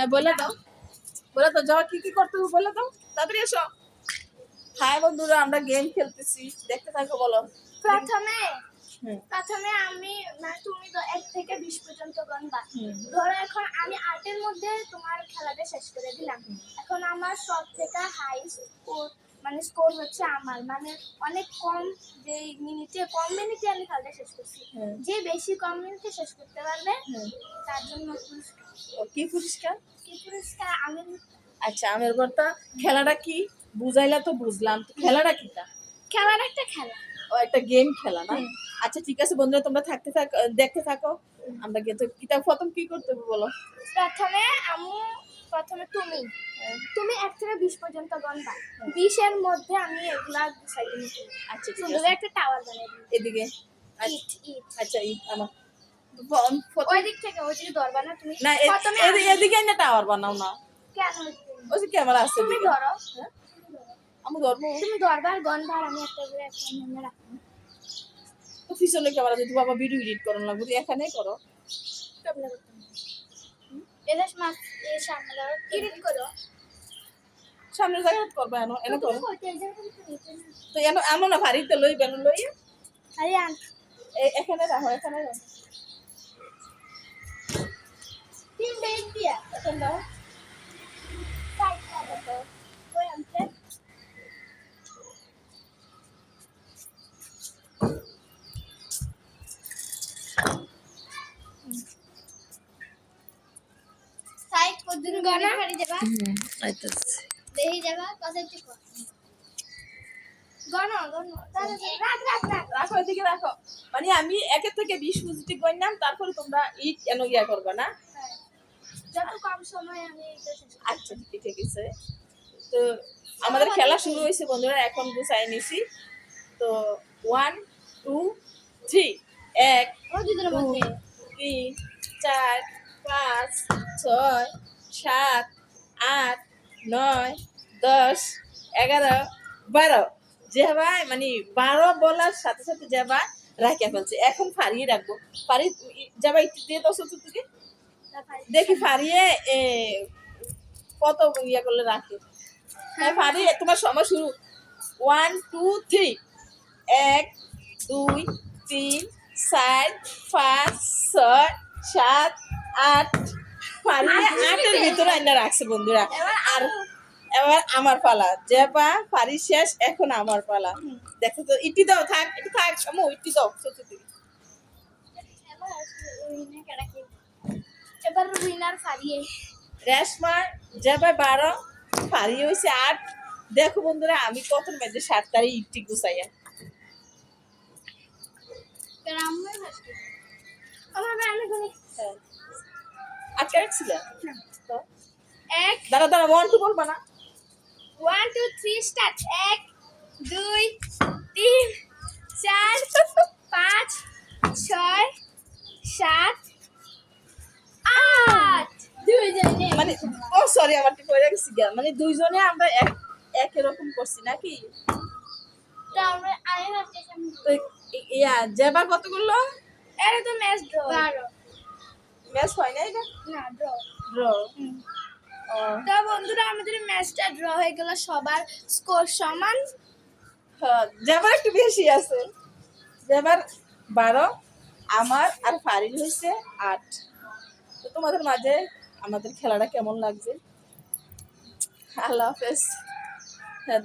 হ্যাঁ বলে দাও। বলে দাও যাওয়া কি কি করতে হবে বলে দাও। তাড়াতাড়ি এসো। হাই বন্ধুরা আমরা গেম খেলতেছি। দেখতে থাকো বলো। প্রথমে প্রথমে আমি মানে তুমি তো এক থেকে বিশ পর্যন্ত গণবা ধরো এখন আমি আটের মধ্যে তোমার খেলাটা শেষ করে দিলাম। এখন আমার সব থেকে হাই স্কোর মানে স্কোর হচ্ছে আমার। মানে অনেক কম যে মিনিটে কম মিনিটে আমি খেলাটা শেষ করছি। যে বেশি কম মিনিটে শেষ করতে পারবে তার জন্য পুরস্কার। কি পুরস্কার? কি পুরস্কার? আমি আচ্ছা আমের বর্তা খেলাটা কি? বুঝাইলা তো বুঝলাম। তো খেলাটা কিটা? খেলার একটা খেলা। ও একটা গেম খেলা না? আচ্ছা ঠিক আছে বন্ধুরা তোমরা থাকতে থাকো দেখতে থাকো। আমরা কিন্তু কিতা প্রথম কি করতে হবে বলো? প্রথমে আমি প্রথমে তুমি। তুমি এক থেকে বিশ পর্যন্ত গণবা। বিশের মধ্যে আমি এগুলা সাইডে নিতে আচ্ছা সুন্দর একটা টাওয়ার বানিয়ে দিই। এদিকে। আচ্ছা, ইট ইট। আচ্ছা এই আমার ওই দিক থেকে ওই দিকে ধরবা না তুমি না এদিকে না টাওয়ার বানাও না। কেন ওই যে ক্যামেরা আছে তুমি ধরো। হ্যাঁ? আমি ধরবো। তুমি গণবা আমি একটা করে একটা রাখব। তো পিছনে ক্যামেরা যদি বাবা ভিডিও এডিট করো লাগবে তুই এখানে করো। এটা মাছ এর সামনে ধরো এডিট করো করবে এনো এনে। তো এনো এমন না ভারীতে লই বেন লই আরে আন। এ- এখানে রাখো এখানে রাখো। তিন বেগ দিয়া এখন দাও সাইড করো তো ওই আনতে সাইড কদ্দুর গানা আইতাছে। দেহি যাবা কসে গণ গণ রাখ রাখ রাখ। রাখো এদিকে রাখো। মানে আমি একের থেকে বিশ পজিটিভ গণলাম তারপরে তোমরা ই কেন ইয়া করবে না? হ্যাঁ। যত কম সময় আমি এটা শেষ করব। আচ্ছা ঠিক ঠিক আছে। তো আমাদের খেলা শুরু হয়েছে বন্ধুরা এখন গুছাই নিছি। তো ওয়ান টু থ্রি এক দুই তিন চার পাঁচ ছয় সাত আট নয় দশ এগারো বারো। যে ভাই মানে বারো বলার সাথে সাথে ভাই রাখিয়া ফেলছে এখন ফারিয়ে রাখব। ফারি যাবা একটু দিয়ে দশ থেকে দেখি ফারিয়ে এ, কত ইয়ে করলে রাখে। হ্যাঁ ফারিয়ে তোমার সময় শুরু। ওয়ান টু থ্রি এক দুই তিন চার পাঁচ ছয় সাত আট। ফারিয়ে আটের ভিতরে আইনা রাখছে বন্ধুরা। আর এবার আমার পালা। যে পা ফারি শেষ এখন আমার পালা। দেখো তো ইটি দাও থাক একটু থাক আমু ইটি দাও ছোট থেকে এবার উইনার ফারিয়ে রেশমার যাবে বারো ফারি হয়েছে আট। দেখো বন্ধুরা আমি কত মেজে সাত তারিখ ইটি গুছাইয়া। আমার রান্না করে। আটকে রাখছিল তো এক দাঁড়া দাঁড়া ওয়ান টু বলবা না। ওয়ান টু থ্রি স্টার্ট এক দুই তিন চার পাঁচ ছয় সাত আট। দুইজনে। মানে ও সরি আমার ঠিক হয়ে গেছি মানে দুইজনে আমরা এক এক এরকম করছি নাকি? ইয়া যেবার কত করল? এটা তো ম্যাচ ড্র ম্যাচ হয় না এটা? না ড্র ড্র তো বন্ধুরা আমাদের ম্যাচটা ড্র হয়ে গেল। সবার স্কোর সমান। হ্যাঁ যেবার একটু বেশি আছে। যেবার বারো আমার আর ফারিল হয়েছে আট। তো তোমাদের মাঝে আমাদের খেলাটা কেমন লাগছে? আল্লাহ হাফেজ। হ্যাঁ